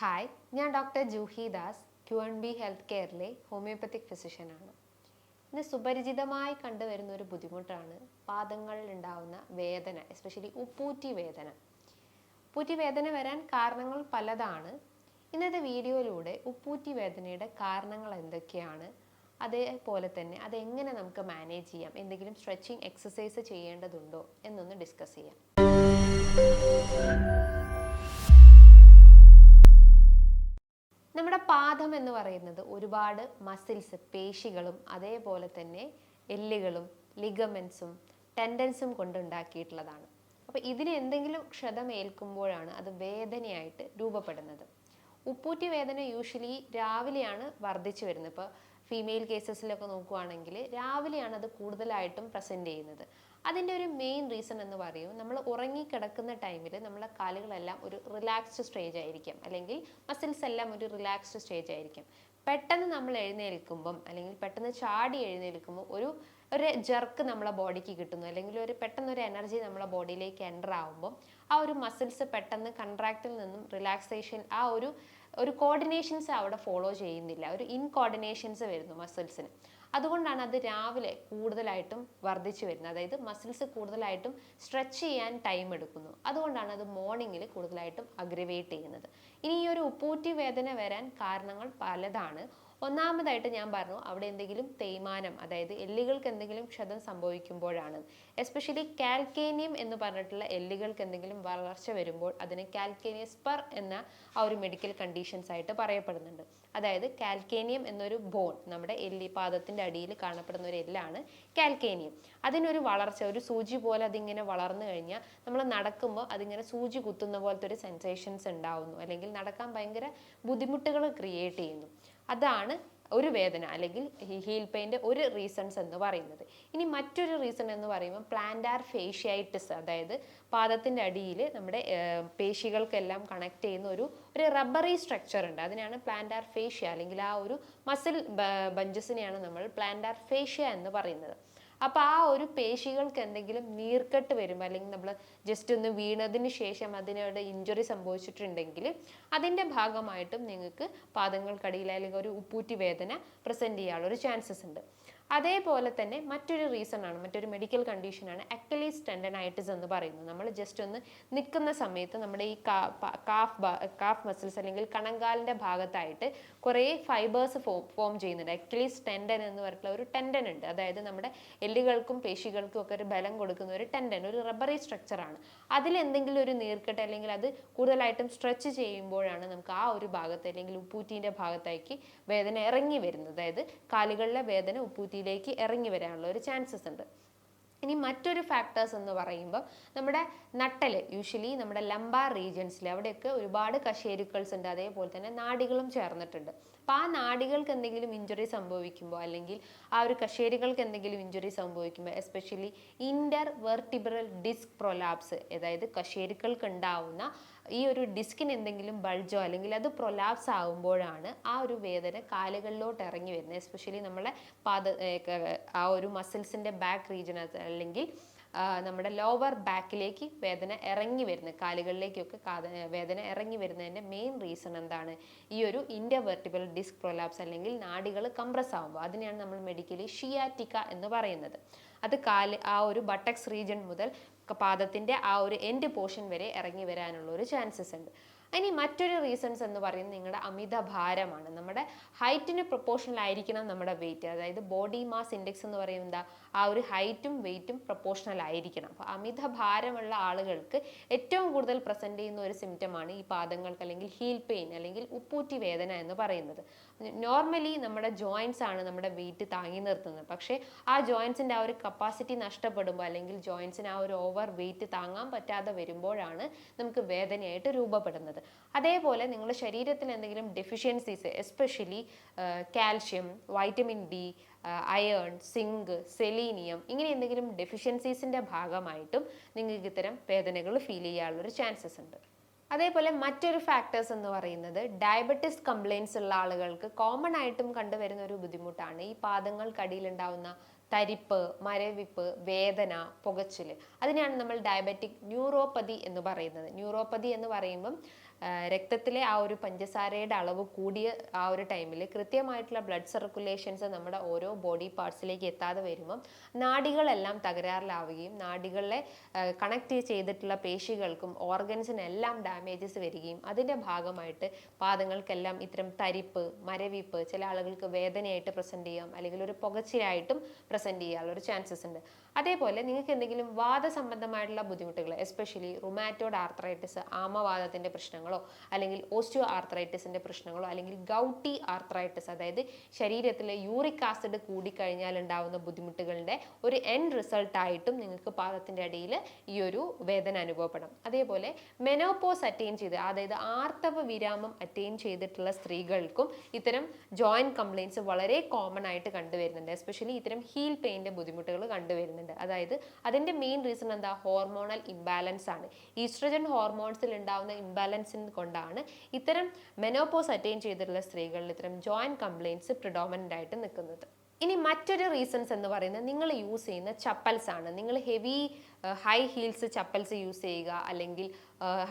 Hi ഞാൻ doctor Juhi Das Q N B health കെയറിലെ homeopathic ഫിസിഷ്യനാണ് ഇന്ന് സുപരിചിതമായി കണ്ടുവരുന്ന ഒരു ബുദ്ധിമുട്ടാണ് പാദങ്ങളിൽ ഉണ്ടാവുന്ന വേദന എസ്പെഷ്യലി ഉപ്പൂറ്റി വേദന. ഉപ്പൂറ്റി വേദന വരാൻ കാരണങ്ങൾ പലതാണ്. ഇന്നത്തെ വീഡിയോയിലൂടെ ഉപ്പൂറ്റി വേദനയുടെ കാരണങ്ങൾ എന്തൊക്കെയാണ് അതേപോലെ തന്നെ അതെങ്ങനെ നമുക്ക് മാനേജ് ചെയ്യാം എന്തെങ്കിലും സ്ട്രെച്ചിങ് എക്സസൈസ് ചെയ്യേണ്ടതുണ്ടോ എന്നൊന്ന് ഡിസ്കസ് ചെയ്യാം. നമ്മുടെ പാദം എന്ന് പറയുന്നത് ഒരുപാട് മസിൽസ് പേശികളും അതേപോലെ തന്നെ എല്ലുകളും ലിഗമെൻസും ടെൻഡൻസും കൊണ്ടുണ്ടാക്കിയിട്ടുള്ളതാണ് അപ്പോൾ ഇതിന് എന്തെങ്കിലും ക്ഷതമേൽക്കുമ്പോഴാണ് അത് വേദനയായിട്ട് രൂപപ്പെടുന്നത്. ഉപ്പൂറ്റി വേദന യൂഷ്വലി രാവിലെയാണ് വർദ്ധിച്ചു വരുന്നത്. ഇപ്പോൾ ഫീമെയിൽ കേസസിലൊക്കെ നോക്കുവാണെങ്കിൽ രാവിലെയാണ് അത് കൂടുതലായിട്ടും പ്രസന്റ് ചെയ്യുന്നത്. അതിന്റെ ഒരു മെയിൻ റീസൺ എന്ന് പറയും നമ്മൾ ഉറങ്ങിക്കിടക്കുന്ന ടൈമിൽ നമ്മളെ കാലുകളെല്ലാം ഒരു റിലാക്സ്ഡ് സ്റ്റേജ് ആയിരിക്കും. അല്ലെങ്കിൽ മസിൽസ് എല്ലാം ഒരു റിലാക്സ്ഡ് സ്റ്റേജ് ആയിരിക്കും. പെട്ടെന്ന് നമ്മൾ എഴുന്നേൽക്കുമ്പം അല്ലെങ്കിൽ പെട്ടെന്ന് ചാടി എഴുന്നേൽക്കുമ്പോൾ ഒരു ഒരു ജർക്ക് നമ്മളെ ബോഡിക്ക് കിട്ടുന്നു. അല്ലെങ്കിൽ ഒരു പെട്ടെന്ന് ഒരു എനർജി നമ്മളെ ബോഡിയിലേക്ക് എന്റർ ആകുമ്പോൾ ആ ഒരു മസിൽസ് പെട്ടെന്ന് കൺട്രാക്റ്റിൽ നിന്നും റിലാക്സേഷൻ ആ ഒരു ഒരു കോർഡിനേഷൻസ് അവിടെ ഫോളോ ചെയ്യുന്നില്ല. ഒരു ഇൻകോർഡിനേഷൻസ് വരുന്നു മസിൽസിന് അതുകൊണ്ടാണ് അത് രാവിലെ കൂടുതലായിട്ടും വർദ്ധിച്ചു വരുന്നത്. അതായത് മസിൽസ് കൂടുതലായിട്ടും സ്ട്രെച്ച് ചെയ്യാൻ ടൈം എടുക്കുന്നു. അതുകൊണ്ടാണ് അത് മോർണിംഗിൽ കൂടുതലായിട്ടും അഗ്രിവേറ്റ് ചെയ്യുന്നത്. ഇനി ഈ ഒരു ഉപ്പൂറ്റി വേദന വരാൻ കാരണങ്ങൾ പലതാണ്. ഒന്നാമതായിട്ട് ഞാൻ പറഞ്ഞു അവിടെ എന്തെങ്കിലും തേയ്മാനം അതായത് എല്ലുകൾക്ക് എന്തെങ്കിലും ക്ഷതം സംഭവിക്കുമ്പോഴാണ്. എസ്പെഷ്യലി കാൽക്കേനിയം എന്ന് പറഞ്ഞിട്ടുള്ള എല്ലുകൾക്ക് എന്തെങ്കിലും വളർച്ച വരുമ്പോൾ അതിന് കാൽക്കേനിയസ്പർ എന്ന ആ ഒരു മെഡിക്കൽ കണ്ടീഷൻസ് ആയിട്ട് പറയപ്പെടുന്നുണ്ട്. അതായത് കാൽക്കേനിയം എന്നൊരു ബോൺ നമ്മുടെ എല്ലി പാദത്തിന്റെ അടിയിൽ കാണപ്പെടുന്ന ഒരു എല്ലാണ് കാൽക്കേനിയം അതിനൊരു വളർച്ച ഒരു സൂചി പോലെ അതിങ്ങനെ വളർന്നു കഴിഞ്ഞാൽ നമ്മൾ നടക്കുമ്പോൾ അതിങ്ങനെ സൂചി കുത്തുന്ന പോലത്തെ ഒരു സെൻസേഷൻസ് ഉണ്ടാവുന്നു. അല്ലെങ്കിൽ നടക്കാൻ ഭയങ്കര ബുദ്ധിമുട്ടുകൾ ക്രിയേറ്റ് ചെയ്യുന്നു. അതാണ് ഒരു വേദന അല്ലെങ്കിൽ ഹീൽ പെയിന്റെ ഒരു റീസൺസ് എന്ന് പറയുന്നത്. ഇനി മറ്റൊരു റീസൺ എന്ന് പറയുമ്പോൾ പ്ലാന്റാർ ഫേഷ്യായിട്ടിസ് അതായത് പാദത്തിന്റെ അടിയിൽ നമ്മുടെ പേശികൾക്കെല്ലാം കണക്ട് ചെയ്യുന്ന ഒരു ഒരു റബ്ബറി സ്ട്രക്ചർ ഉണ്ട്. അതിനാണ് പ്ലാന്റാർ ഫേഷ്യ അല്ലെങ്കിൽ ആ ഒരു മസിൽ ബഞ്ചസിനെയാണ് നമ്മൾ പ്ലാന്റാർ ഫേഷ്യ എന്ന് പറയുന്നത്. അപ്പോൾ ആ ഒരു പേശികൾക്ക് എന്തെങ്കിലും നീർക്കെട്ട് വരുമ്പോൾ അല്ലെങ്കിൽ നമ്മൾ ജസ്റ്റ് ഒന്ന് വീണതിന് ശേഷം അതിനോട് ഇഞ്ചുറി സംഭവിച്ചിട്ടുണ്ടെങ്കിൽ അതിന്റെ ഭാഗമായിട്ടും നിങ്ങൾക്ക് പാദങ്ങൾക്കടിയിൽ അല്ലെങ്കിൽ ഒരു ഉപ്പൂറ്റി വേദന പ്രസന്റ് ചെയ്യാനുള്ള ഒരു ചാൻസസ് ഉണ്ട്. അതേപോലെ തന്നെ മറ്റൊരു റീസൺ ആണ് മറ്റൊരു മെഡിക്കൽ കണ്ടീഷനാണ് അക്കലീസ് ടെൻഡനൈറ്റിസ് എന്ന് പറയുന്നത്. നമ്മൾ ജസ്റ്റ് ഒന്ന് നിൽക്കുന്ന സമയത്ത് നമ്മുടെ ഈ കാഫ് കാഫ് മസിൽസ് അല്ലെങ്കിൽ കണങ്കാലിന്റെ ഭാഗത്തായിട്ട് കുറേ ഫൈബേഴ്സ് ഫോം ഫോം ചെയ്യുന്നുണ്ട്. അക്കലീസ് ടെൻഡൻ എന്ന് പറഞ്ഞിട്ടുള്ള ഒരു ടെൻഡൻ ഉണ്ട്. അതായത് നമ്മുടെ എല്ലുകൾക്കും പേശികൾക്കും ഒക്കെ ഒരു ബലം കൊടുക്കുന്ന ഒരു ടെൻഡൻ ഒരു റബ്ബറി സ്ട്രക്ചറാണ് അതിൽ എന്തെങ്കിലും ഒരു നീർക്കെട്ട് അല്ലെങ്കിൽ അത് കൂടുതലായിട്ടും സ്ട്രെച്ച് ചെയ്യുമ്പോഴാണ് നമുക്ക് ആ ഒരു ഭാഗത്ത് അല്ലെങ്കിൽ ഉപ്പൂറ്റീന്റെ ഭാഗത്തേക്ക് വേദന ഇറങ്ങി വരുന്നത്. അതായത് കാലുകളിലെ വേദന ഉപ്പൂറ്റിയിലേക്ക് ഇറങ്ങി വരാനുള്ള ഒരു ചാൻസസ് ഉണ്ട്. ഇനി മറ്റൊരു ഫാക്ടേഴ്സ് എന്ന് പറയുമ്പോൾ നമ്മുടെ നട്ടൽ യൂഷ്വലി നമ്മുടെ ലംബാർ റീജിയൻസിൽ അവിടെയൊക്കെ ഒരുപാട് കശേരുക്കൾസ് ഉണ്ട്. അതേപോലെ തന്നെ നാടികളും ചേർന്നിട്ടുണ്ട്. അപ്പോൾ ആ നാടികൾക്ക് എന്തെങ്കിലും ഇഞ്ചുറി സംഭവിക്കുമ്പോൾ അല്ലെങ്കിൽ ആ ഒരു കശേരുകൾക്ക് എന്തെങ്കിലും ഇഞ്ചുറി സംഭവിക്കുമ്പോൾ especially intervertebral disc prolapse അതായത് കശേരുക്കൾക്ക് ഉണ്ടാവുന്ന ഈ ഒരു ഡിസ്കിന് എന്തെങ്കിലും ബൾജോ അല്ലെങ്കിൽ അത് പ്രൊലാപ്സ് ആകുമ്പോഴാണ് ആ ഒരു വേദന കാലുകളിലോട്ട് ഇറങ്ങി വരുന്നത്. എസ്പെഷ്യലി നമ്മളെ പാദ ആ ഒരു മസിൽസിന്റെ ബാക്ക് റീജിയൻ അല്ലെങ്കിൽ നമ്മുടെ ലോവർ ബാക്കിലേക്ക് വേദന ഇറങ്ങി വരുന്നത്. കാലുകളിലേക്കൊക്കെ വേദന ഇറങ്ങി വരുന്നതിന്റെ മെയിൻ റീസൺ എന്താണ്? ഈ ഒരു ഇൻഡർവെർട്ടിബിൾ ഡിസ്ക് പ്രൊലാപ്സ് അല്ലെങ്കിൽ നാടികൾ കംപ്രസ് ആകുമ്പോൾ അതിനെയാണ് നമ്മൾ മെഡിക്കലി ഷിയാറ്റിക്ക എന്ന് പറയുന്നത്. അത് കാൽ ആ ഒരു ബട്ടക്സ് റീജൻ മുതൽ പാദത്തിന്റെ ആ ഒരു എൻഡ് പോർഷൻ വരെ ഇറങ്ങി വരാനുള്ള ഒരു ചാൻസസ് ഉണ്ട്. ഇനി മറ്റൊരു റീസൺസ് എന്ന് പറയുന്നത് നിങ്ങളുടെ അമിത ഭാരമാണ്. നമ്മുടെ ഹൈറ്റിന് പ്രൊപ്പോർഷണൽ ആയിരിക്കണം നമ്മുടെ വെയിറ്റ് അതായത് ബോഡി മാസ് ഇൻഡെക്സ് എന്ന് പറയുന്നത് ആ ഒരു ഹൈറ്റും വെയിറ്റും പ്രൊപ്പോർഷണൽ ആയിരിക്കണം. അപ്പോൾ അമിത ഭാരമുള്ള ആളുകൾക്ക് ഏറ്റവും കൂടുതൽ പ്രസന്റ് ചെയ്യുന്ന ഒരു സിംറ്റമാണ് ഈ പാദങ്ങൾക്ക് അല്ലെങ്കിൽ ഹീൽ പെയിൻ അല്ലെങ്കിൽ ഉപ്പൂറ്റി വേദന എന്ന് പറയുന്നത്. നോർമലി നമ്മുടെ ജോയിൻസ് ആണ് നമ്മുടെ വെയിറ്റ് താങ്ങി നിർത്തുന്നത്. പക്ഷേ ആ ജോയിൻസിന്റെ ആ ഒരു കപ്പാസിറ്റി നഷ്ടപ്പെടുമ്പോൾ അല്ലെങ്കിൽ ജോയിൻസിന് ആ ഒരു ഓവർ വെയിറ്റ് താങ്ങാൻ പറ്റാതെ വരുമ്പോഴാണ് നമുക്ക് വേദനയായിട്ട് രൂപപ്പെടുന്നത്. അതേപോലെ നിങ്ങളുടെ ശരീരത്തിൽ എന്തെങ്കിലും deficiencies especially calcium vitamin D iron zinc selenium ഇങ്ങനെ എന്തെങ്കിലും ഡെഫിഷ്യൻസീസിന്റെ ഭാഗമായിട്ടും നിങ്ങൾക്ക് ഇത്തരം വേദനകൾ ഫീൽ ചെയ്യാനുള്ളൊരു ചാൻസസ് ഉണ്ട്. അതേപോലെ മറ്റൊരു ഫാക്ടേഴ്സ് എന്ന് പറയുന്നത് ഡയബറ്റിസ് കംപ്ലയിൻസ് ഉള്ള ആളുകൾക്ക് കോമൺ ആയിട്ടും കണ്ടുവരുന്ന ഒരു ബുദ്ധിമുട്ടാണ് ഈ പാദങ്ങൾക്കടിയിലുണ്ടാവുന്ന തരിപ്പ് മരവിപ്പ് വേദന പുകച്ചിൽ അതിനെയാണ് നമ്മൾ ഡയബറ്റിക് ന്യൂറോപ്പതി എന്ന് പറയുന്നത്. ന്യൂറോപ്പതി എന്ന് പറയുമ്പം രക്തത്തിലെ ആ ഒരു പഞ്ചസാരയുടെ അളവ് കൂടിയ ആ ഒരു ടൈമിൽ കൃത്യമായിട്ടുള്ള ബ്ലഡ് സർക്കുലേഷൻസ് നമ്മുടെ ഓരോ ബോഡി പാർട്സിലേക്ക് എത്താതെ വരുമ്പം നാഡികളെല്ലാം തകരാറിലാവുകയും നാഡികളെ കണക്ട് ചെയ്തിട്ടുള്ള പേശികൾക്കും ഓർഗൻസിനെല്ലാം ഡാമേജസ് വരികയും അതിന്റെ ഭാഗമായിട്ട് പാദങ്ങൾക്കെല്ലാം ഇത്തരം തരിപ്പ് മരവിപ്പ് ചില ആളുകൾക്ക് വേദനയായിട്ട് പ്രസന്റ് ചെയ്യാം അല്ലെങ്കിൽ ഒരു പുകച്ചിലായിട്ടും പ്രസന്റ് ചെയ്യാനുള്ള ഒരു ചാൻസസ് ഉണ്ട്. അതേപോലെ നിങ്ങൾക്ക് എന്തെങ്കിലും വാദ സംബന്ധമായിട്ടുള്ള ബുദ്ധിമുട്ടുകൾ എസ്പെഷ്യലി റുമാറ്റോഡ് ആർത്രൈറ്റിസ് ആമവാദത്തിന്റെ പ്രശ്നങ്ങളോ അല്ലെങ്കിൽ ഓസ്റ്റിയോ ആർത്രൈറ്റിസിന്റെ പ്രശ്നങ്ങളോ അല്ലെങ്കിൽ ഗൗട്ടി ആർത്രൈറ്റിസ് അതായത് ശരീരത്തിലെ യൂറിക് ആസിഡ് കൂടിക്കഴിഞ്ഞാൽ ഉണ്ടാവുന്ന ബുദ്ധിമുട്ടുകളുടെ ഒരു എൻ റിസൾട്ടായിട്ടും നിങ്ങൾക്ക് പാദത്തിന്റെ അടിയിൽ ഈ ഒരു വേദന അനുഭവപ്പെടാം. അതേപോലെ മെനോപോസ് അറ്റൈൻ ചെയ്ത് അതായത് ആർത്തവ വിരാമം അറ്റൈൻ ചെയ്തിട്ടുള്ള സ്ത്രീകൾക്കും ഇത്തരം ജോയിന്റ് കംപ്ലയിൻസ് വളരെ കോമൺ ആയിട്ട് കണ്ടുവരുന്നുണ്ട്. എസ്പെഷ്യലി ഇത്തരം ഹീൽ പെയിന്റെ ബുദ്ധിമുട്ടുകൾ കണ്ടുവരുന്നുണ്ട്. അതായത് അതിന്റെ മെയിൻ റീസൺ എന്താ? ഹോർമോണൽ ഇംബാലൻസ് ആണ്. ഈസ്ട്രജൻ ഹോർമോൺസിൽ ഉണ്ടാവുന്ന ഇംബാലൻസിന് കൊണ്ടാണ് ഇത്തരം മെനോപോസ് അറ്റൈൻ ചെയ്തിട്ടുള്ള സ്ത്രീകളിൽ ഇത്തരം ജോയിന്റ് കംപ്ലയിൻസ് പ്രിഡോമിനന്റ് ആയിട്ട് നിൽക്കുന്നത്. ഇനി മറ്റൊരു റീസൺസ് എന്ന് പറയുന്നത് നിങ്ങൾ യൂസ് ചെയ്യുന്ന ചപ്പൽസ് ആണ്. നിങ്ങൾ heavy high heels chappals use ചെയ്യുക അല്ലെങ്കിൽ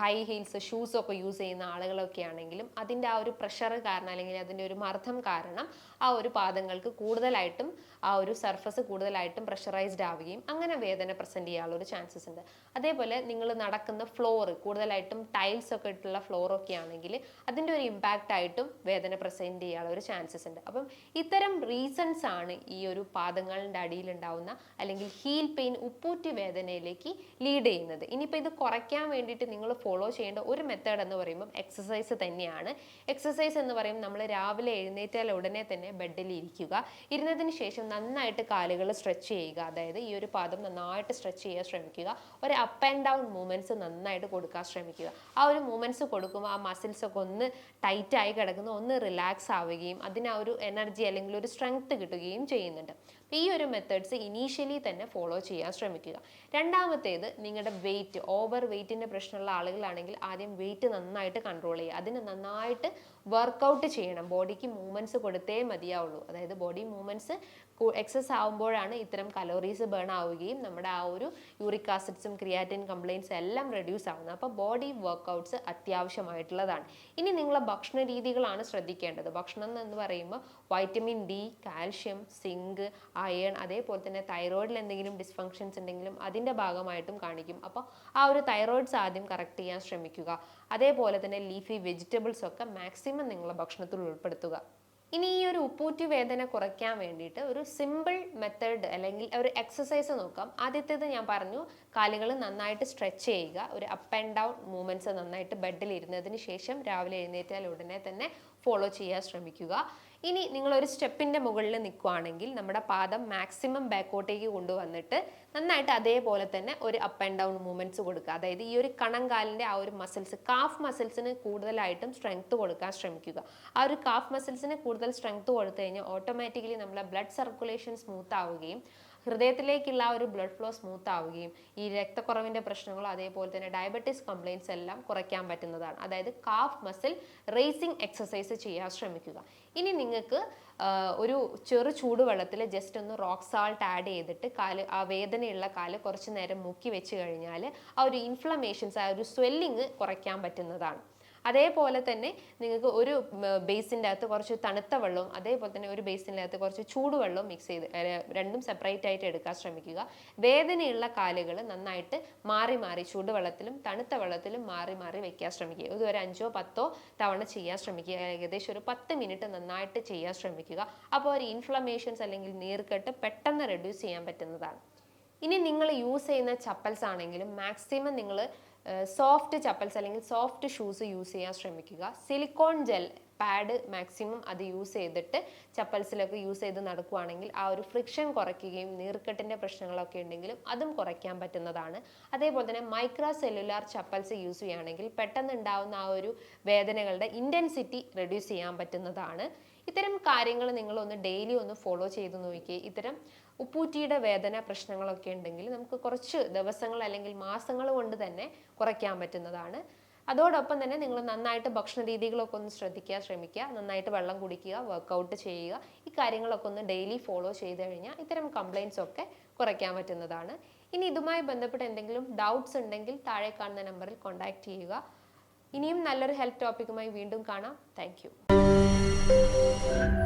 ഹൈ ഹീൽസ് ഷൂസ് ഒക്കെ യൂസ് ചെയ്യുന്ന ആളുകളൊക്കെ ആണെങ്കിലും അതിന്റെ ആ ഒരു പ്രഷർ കാരണം അല്ലെങ്കിൽ അതിന്റെ ഒരു മർദ്ദം കാരണം ആ ഒരു പാദങ്ങൾക്ക് കൂടുതലായിട്ടും ആ ഒരു സർഫസ് കൂടുതലായിട്ടും പ്രഷറൈസ്ഡ് ആവുകയും അങ്ങനെ വേദന പ്രസന്റ് ചെയ്യാനുള്ള ഒരു ചാൻസസ് ഉണ്ട്. അതേപോലെ നിങ്ങൾ നടക്കുന്ന ഫ്ലോർ കൂടുതലായിട്ടും ടൈൽസ് ഒക്കെ ഇട്ടുള്ള ഫ്ലോർ ഒക്കെ ആണെങ്കിൽ അതിന്റെ ഒരു ഇമ്പാക്റ്റ് ആയിട്ടും വേദന പ്രസന്റ് ചെയ്യാനുള്ള ഒരു ചാൻസസ് ഉണ്ട്. അപ്പം ഇത്തരം റീസൺസ് ആണ് ഈ ഒരു പാദങ്ങളുടെ അടിയിലുണ്ടാവുന്ന അല്ലെങ്കിൽ ഹീൽ പെയിൻ ഉപ്പൂറ്റി വേദനയിലേക്ക് ലീഡ് ചെയ്യുന്നത്. ഇനിയിപ്പോൾ ഇത് കുറയ്ക്കാൻ വേണ്ടിയിട്ട് നിങ്ങൾ ഫോളോ ചെയ്യേണ്ട ഒരു മെത്തേഡ് എന്ന് പറയുമ്പോൾ എക്സസൈസ് തന്നെയാണ്. എക്സസൈസ് എന്ന് പറയുമ്പോൾ നമ്മൾ രാവിലെ എഴുന്നേറ്റാൽ ഉടനെ തന്നെ ബെഡിൽ ഇരിക്കുക. ഇരുന്നതിന് ശേഷം നന്നായിട്ട് കാലുകൾ സ്ട്രെച്ച് ചെയ്യുക. അതായത് ഈ ഒരു പാദം നന്നായിട്ട് സ്ട്രെച്ച് ചെയ്യാൻ ശ്രമിക്കുക. ഒരു അപ്പ് ആൻഡ് ഡൗൺ മൂവ്മെന്റ്സ് നന്നായിട്ട് കൊടുക്കാൻ ശ്രമിക്കുക. ആ ഒരു മൂവ്മെന്റ്സ് കൊടുക്കുമ്പോൾ ആ മസിൽസ് ഒക്കെ ഒന്ന് ടൈറ്റായി കിടക്കുന്ന. ഒന്ന് റിലാക്സ് ആവുകയും അതിന് ആ ഒരു എനർജി അല്ലെങ്കിൽ ഒരു സ്ട്രെങ്ത് കിട്ടുകയും ചെയ്യുന്നുണ്ട്. അപ്പോൾ ഈ ഒരു മെത്തേഡ്സ് ഇനീഷ്യലി തന്നെ ഫോളോ ചെയ്യാൻ ശ്രമിക്കുക. രണ്ടാമത്തേത് നിങ്ങളുടെ വെയിറ്റ് ഓവർ വെയിറ്റിന്റെ പ്രശ്നമുള്ള ആളുകളാണെങ്കിൽ ആദ്യം വെയിറ്റ് നന്നായിട്ട് കൺട്രോൾ ചെയ്യുക. അതിന് നന്നായിട്ട് വർക്കൗട്ട് ചെയ്യണം. ബോഡിക്ക് മൂവ്മെന്റ്സ് കൊടുത്തേ മതിയാവുള്ളൂ. അതായത് ബോഡി മൂവ്മെന്റ്സ് എക്സസ് ആവുമ്പോഴാണ് ഇത്തരം കലോറീസ് ബേൺ ആവുകയും നമ്മുടെ ആ ഒരു യൂറിക് ആസിഡ്സും ക്രിയാറ്റിൻ കംപ്ലയിൻസ് എല്ലാം റെഡ്യൂസ് ആവുന്നത്. അപ്പോൾ ബോഡി വർക്കൗട്ട്സ് അത്യാവശ്യമായിട്ടുള്ളതാണ്. ഇനി നിങ്ങളെ ഭക്ഷണ രീതികളാണ് ശ്രദ്ധിക്കേണ്ടത്. ഭക്ഷണം എന്ന് പറയുമ്പോൾ vitamin D calcium zinc iron അതേപോലെ തന്നെ തൈറോയിഡിൽ എന്തെങ്കിലും ഡിസ്ഫങ്ഷൻസ് ഉണ്ടെങ്കിലും അതിന്റെ ഭാഗമായിട്ടും കാണിക്കും. അപ്പോൾ ആ ഒരു തൈറോയിഡ്സ് ആദ്യം കറക്റ്റ് ചെയ്യാൻ ശ്രമിക്കുക. അതേപോലെ തന്നെ ലീഫി വെജിറ്റബിൾസ് ഒക്കെ മാക്സിമം നിങ്ങളുടെ ഭക്ഷണത്തിൽ ഉൾപ്പെടുത്തുക. ഇനി ഈ ഒരു ഉപ്പൂറ്റി വേദന കുറയ്ക്കാൻ വേണ്ടിയിട്ട് ഒരു സിമ്പിൾ മെത്തേഡ് അല്ലെങ്കിൽ ഒരു എക്സസൈസ് നോക്കാം. ആദ്യത്തേത് ഞാൻ പറഞ്ഞു കാലുകൾ നന്നായിട്ട് സ്ട്രെച്ച് ചെയ്യുക. ഒരു അപ്പ് ആൻഡ് ഡൗൺ മൂവ്മെന്റ്സ് നന്നായിട്ട് ബെഡിൽ ഇരുന്നതിന് ശേഷം രാവിലെ എഴുന്നേറ്റാൽ ഉടനെ തന്നെ ഫോളോ ചെയ്യാൻ ശ്രമിക്കുക. ഇനി നിങ്ങൾ ഒരു സ്റ്റെപ്പിന്റെ മുകളിൽ നിൽക്കുവാണെങ്കിൽ നമ്മുടെ പാദം മാക്സിമം ബാക്കോട്ടേക്ക് കൊണ്ടുവന്നിട്ട് നന്നായിട്ട് അതേപോലെ തന്നെ ഒരു അപ്പ് ആൻഡ് ഡൗൺ മൂവ്മെന്റ്സ് കൊടുക്കുക. അതായത് ഈ ഒരു കണങ്കാലിന്റെ ആ ഒരു മസിൽസ് കാഫ് മസിൽസിന് കൂടുതലായിട്ടും സ്ട്രെങ്ത് കൊടുക്കാൻ ശ്രമിക്കുക. ആ ഒരു കാഫ് മസിൽസിന് കൂടുതൽ സ്ട്രെങ്ത് കൊടുത്തു കഴിഞ്ഞാൽ ഓട്ടോമാറ്റിക്കലി നമ്മളെ ബ്ലഡ് സർക്കുലേഷൻ സ്മൂത്ത് ആവുകയും ഹൃദയത്തിലേക്കുള്ള ആ ഒരു ബ്ലഡ് ഫ്ലോ സ്മൂത്ത് ആവുകയും ഈ രക്തക്കുറവിന്റെ പ്രശ്നങ്ങളും അതേപോലെ തന്നെ ഡയബറ്റീസ് കംപ്ലയിൻസ് എല്ലാം കുറയ്ക്കാൻ പറ്റുന്നതാണ്. അതായത് കാഫ് മസിൽ റേസിംഗ് എക്സസൈസ് ചെയ്യാൻ ശ്രമിക്കുക. ഇനി നിങ്ങൾക്ക് ഒരു ചെറു ചൂടുവെള്ളത്തിൽ ജസ്റ്റ് ഒന്ന് റോക്ക് സാൾട്ട് ആഡ് ചെയ്തിട്ട് കാൽ ആ വേദനയുള്ള കാൽ കുറച്ച് നേരം മുക്കി വെച്ച് കഴിഞ്ഞാൽ ആ ഒരു ഇൻഫ്ലമേഷൻസ് ആ ഒരു സ്വെല്ലിങ് കുറയ്ക്കാൻ പറ്റുന്നതാണ്. അതേപോലെ തന്നെ നിങ്ങൾക്ക് ഒരു ബേസിന്റെ അകത്ത് കുറച്ച് തണുത്ത വെള്ളവും അതേപോലെ തന്നെ ഒരു ബേസിന്റെ അകത്ത് കുറച്ച് ചൂടുവെള്ളവും മിക്സ് ചെയ്ത് രണ്ടും സെപ്പറേറ്റ് ആയിട്ട് എടുക്കാൻ ശ്രമിക്കുക. വേദനയുള്ള കാലുകൾ നന്നായിട്ട് മാറി മാറി ചൂടുവെള്ളത്തിലും തണുത്ത വെള്ളത്തിലും മാറി മാറി വെക്കാൻ ശ്രമിക്കുക. ഇത് ഒരു അഞ്ചോ പത്തോ തവണ ചെയ്യാൻ ശ്രമിക്കുക. ഏകദേശം ഒരു പത്ത് മിനിറ്റ് നന്നായിട്ട് ചെയ്യാൻ ശ്രമിക്കുക. അപ്പോൾ ഒരു ഇൻഫ്ലമേഷൻസ് അല്ലെങ്കിൽ നീർക്കെട്ട് പെട്ടെന്ന് റെഡ്യൂസ് ചെയ്യാൻ പറ്റുന്നതാണ്. ഇനി നിങ്ങൾ യൂസ് ചെയ്യുന്ന ചപ്പൽസ് ആണെങ്കിലും മാക്സിമം നിങ്ങൾ സോഫ്റ്റ് ചപ്പൽസ് അല്ലെങ്കിൽ സോഫ്റ്റ് ഷൂസ് യൂസ് ചെയ്യാൻ ശ്രമിക്കുക. സിലിക്കോൺ ജെൽ പാഡ് മാക്സിമം അത് യൂസ് ചെയ്തിട്ട് ചപ്പൽസിലൊക്കെ യൂസ് ചെയ്ത് നടക്കുകയാണെങ്കിൽ ആ ഒരു ഫ്രിക്ഷൻ കുറയ്ക്കുകയും നീർക്കെട്ടിന്റെ പ്രശ്നങ്ങളൊക്കെ ഉണ്ടെങ്കിലും അതും കുറയ്ക്കാൻ പറ്റുന്നതാണ്. അതേപോലെ തന്നെ മൈക്രോ സെല്ലുലാർ ചപ്പൽസ് യൂസ് ചെയ്യുകയാണെങ്കിൽ പെട്ടെന്ന് ഉണ്ടാകുന്ന ആ ഒരു വേദനകളുടെ ഇന്റൻസിറ്റി റെഡ്യൂസ് ചെയ്യാൻ പറ്റുന്നതാണ്. ഇത്തരം കാര്യങ്ങൾ നിങ്ങളൊന്ന് ഡെയിലി ഒന്ന് ഫോളോ ചെയ്ത് നോക്കിയേ. ഇത്തരം ഉപ്പൂറ്റിയുടെ വേദന പ്രശ്നങ്ങളൊക്കെ ഉണ്ടെങ്കിൽ നമുക്ക് കുറച്ച് ദിവസങ്ങൾ അല്ലെങ്കിൽ മാസങ്ങൾ കൊണ്ട് തന്നെ കുറയ്ക്കാൻ പറ്റുന്നതാണ്. അതോടൊപ്പം തന്നെ നിങ്ങൾ നന്നായിട്ട് ഭക്ഷണ രീതികളൊക്കെ ഒന്ന് ശ്രദ്ധിക്കുക ശ്രമിക്കുക നന്നായിട്ട് വെള്ളം കുടിക്കുക വർക്കൗട്ട് ചെയ്യുക ഈ കാര്യങ്ങളൊക്കെ ഒന്ന് ഡെയിലി ഫോളോ ചെയ്ത് കഴിഞ്ഞാൽ ഇത്തരം കംപ്ലയിൻസ് ഒക്കെ കുറയ്ക്കാൻ പറ്റുന്നതാണ്. ഇനി ഇതുമായി ബന്ധപ്പെട്ട് എന്തെങ്കിലും ഡൗട്ട്സ് ഉണ്ടെങ്കിൽ താഴെ കാണുന്ന നമ്പറിൽ കോൺടാക്ട് ചെയ്യുക. ഇനിയും നല്ലൊരു ഹെൽത്ത് ടോപ്പിക്കുമായി വീണ്ടും കാണാം. Thank Thank you.